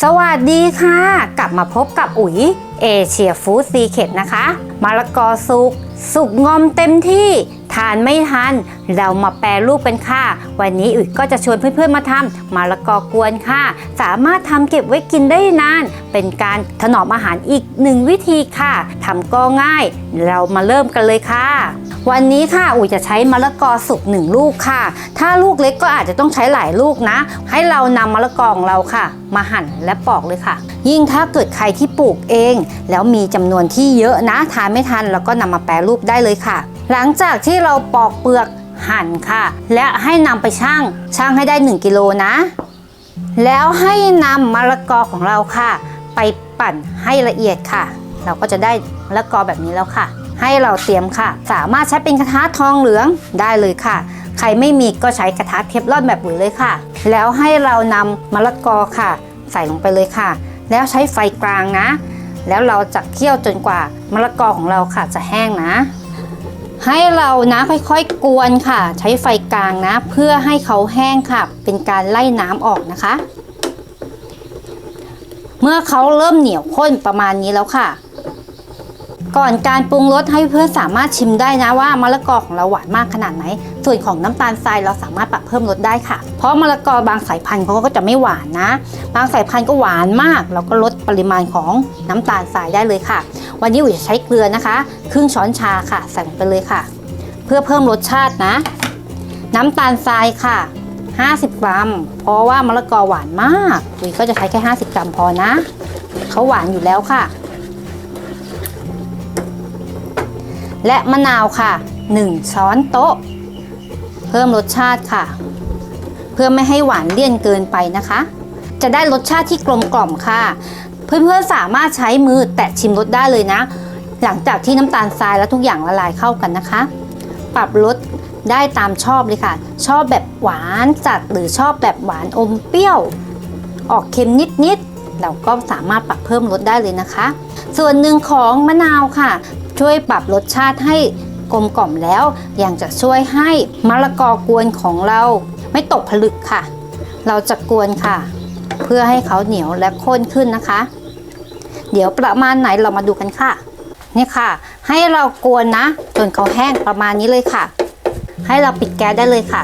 สวัสดีค่ะ กลับมาพบกับอุ๋ยเอเชียฟู้ดซีเคดนะคะมะละกอสุก สุกงอมเต็มที่ ทานไม่ทัน เรามาแปรรูปกันค่ะ วันนี้อุ๋ยก็จะชวนเพื่อนๆมาทำมะละกอกวนค่ะ สามารถทำเก็บไว้กินได้นาน เป็นการถนอมอาหารอีกหนึ่งวิธีค่ะทำก็ง่าย เรามาเริ่มกันเลยค่ะ วันนี้ค่ะอุ๋ยจะใช้มะละกอสุกหนึ่งลูกค่ะ ถ้าลูกเล็กก็อาจจะต้องใช้หลายลูกนะ ให้เรานำมะละกอของเราค่ะ มาหั่นและปอกเลยค่ะ ยิ่งถ้าเกิดใครที่ปลูกเอง แล้วมีจำนวนที่เยอะนะทานไม่ทันเราก็นำมาแปรรูปได้เลยค่ะ หลังจากที่เราปอกเปลือกหั่นค่ะ และให้นำไปชั่งชั่งให้ได้ 1กิโลนะ แล้วให้นำมะละกอของเราค่ะ ไปปั่นให้ละเอียดค่ะ เราก็จะได้มะละกอแบบนี้แล้วค่ะ ให้เราเตรียมค่ะ สามารถใช้เป็นกระทะทองเหลืองได้เลยค่ะ ใครไม่มีก็ใช้กระทะเทฟลอนแบบอื่นเลยค่ะ แล้วให้เรานำมะละกอค่ะ ใส่ลงไปเลยค่ะ แล้วใช้ไฟกลางนะ แล้วเราจะเคี่ยวจนกว่ามะละกอของเราค่ะจะแห้งนะ ให้เรานะค่อยๆกวนค่ะ ใช้ไฟกลางนะ เพื่อให้เขาแห้งค่ะ เป็นการไล่น้ำออกนะคะ เมื่อเขาเริ่มเหนียวข้นประมาณนี้แล้วค่ะ ก่อนการปรุงรสให้เพื่อนสามารถชิมได้นะว่ามะละกอของเราหวานมากขนาดไหน ส่วนของน้ำตาลทรายเราสามารถปรับเพิ่มรสได้ค่ะ เพราะมะละกอบางสายพันธุ์เขาก็จะไม่หวานนะ บางสายพันธุ์ก็หวานมาก เราก็ลดปริมาณของน้ำตาลทรายได้เลยค่ะ วันนี้อุ๋ยจะใช้เกลือนะคะ ครึ่งช้อนชาค่ะใส่ลงไปเลยค่ะ เพื่อเพิ่มรสชาตินะ น้ำตาลทรายค่ะ 50 กรัม เพราะว่ามะละกอหวานมากอุ๋ยก็จะใช้แค่ 50 กรัมพอนะเขาหวานอยู่แล้วค่ะ และมะนาวค่ะ 1 ช้อนโต๊ะ เพิ่มรสชาติค่ะ เพื่อไม่ให้หวานเลี่ยนเกินไปนะคะ จะได้รสชาติที่กลมกล่อมค่ะ เพื่อนๆสามารถใช้มือแตะชิมรสได้เลยนะ หลังจากที่น้ำตาลทรายและทุกอย่างละลายเข้ากันนะคะ ปรับรสได้ตามชอบเลยค่ะ ชอบแบบหวานจัดหรือชอบแบบหวานอมเปรี้ยว ออกเค็มนิดๆเราก็สามารถปรับเพิ่มรสได้เลยนะคะ ส่วนหนึ่งของมะนาวค่ะ ช่วยปรับรสชาติให้กลมกล่อมแล้วยังจะช่วยให้มะละกอกวนของเราไม่ตกผลึกค่ะ เราจะกวนค่ะ เพื่อให้เขาเหนียวและข้นขึ้นนะคะ เดี๋ยวประมาณไหนเรามาดูกันค่ะนี่ค่ะ ให้เรากวนนะจนเขาแห้งประมาณนี้เลยค่ะ ให้เราปิดแก๊สได้เลยค่ะ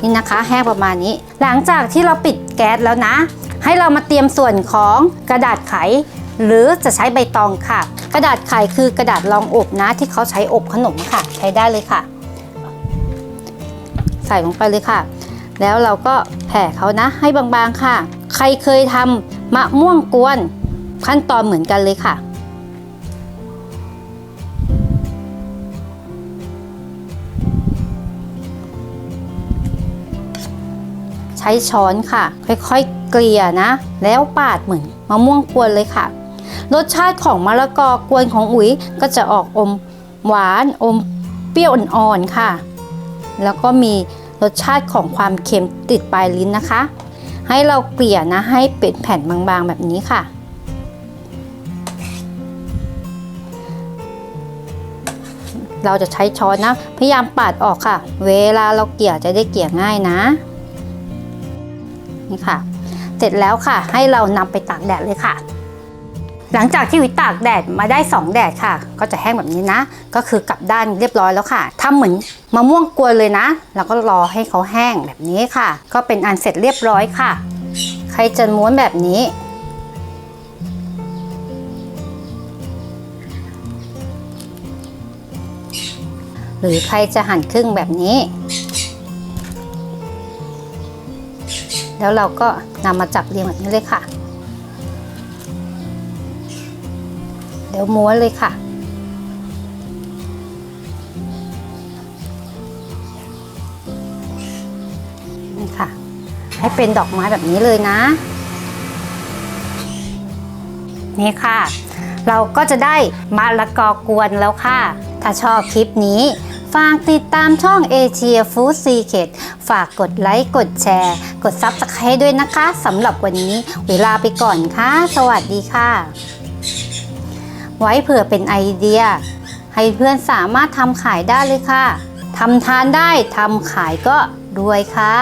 นี่นะคะ แห้งประมาณนี้ หลังจากที่เราปิดแก๊สแล้วนะ ให้เรามาเตรียมส่วนของกระดาษไข หรือจะใช้ใบตองค่ะ กระดาษไขคือกระดาษรองอบนะที่เขาใช้อบขนมค่ะ ใช้ได้เลยค่ะ ใส่ลงไปเลยค่ะ แล้วเราก็แผ่เขานะให้บางๆค่ะ ใครเคยทำมะม่วงกวนขั้นตอนเหมือนกันเลยค่ะใช้ช้อนค่ะ ค่อยๆ เกลี่ยนะ แล้วปาดเหมือนมะม่วงกวนเลยค่ะ รสชาติของมะละกอกวนของอุ๋ยก็จะออกอมหวานอมเปรี้ยวอ่อนๆค่ะ แล้วก็มีรสชาติของความเค็มติดปลายลิ้นนะคะ ให้เราเกลี่ยนะให้เป็นแผ่นบางๆแบบนี้ค่ะเราจะใช้ช้อนนะ พยายามปาดออกค่ะ เวลาเราเกลี่ยจะได้เกลี่ยง่ายนะ นี่ค่ะ เสร็จแล้วค่ะ ให้เรานำไปตากแดดเลยค่ะ หลังจากที่วิตากแดดมาได้ 2 แดดค่ะ ก็จะแห้งแบบนี้นะ ก็คือกลับด้านเรียบร้อยแล้วค่ะทำเหมือนมะม่วงกวนเลยนะ แล้วก็รอให้เขาแห้งแบบนี้ค่ะ ก็เป็นอันเสร็จเรียบร้อยค่ะ ใครจะม้วนแบบนี้ หรือใครจะหั่นครึ่งแบบนี้ แล้วเราก็นำมาจับเรียงแบบนี้เลยค่ะ เดี๋ยวม้วนเลยค่ะ นี่ค่ะ ให้เป็นดอกไม้แบบนี้เลยนะ นี่ค่ะ เราก็จะได้มะละกอกวนแล้วค่ะ ถ้าชอบคลิปนี้ฝากติดตามช่องเอเชียฟู้ดซีเคดฝากกดไลค์ กดแชร์ กดซับสไครต์ด้วยนะคะสำหรับวันนี้เวลาไปก่อนค่ะ สวัสดีค่ะ ไว้เผื่อเป็นไอเดีย ให้เพื่อนสามารถทำขายได้เลยค่ะทำทานได้ทำขายก็รวยค่ะ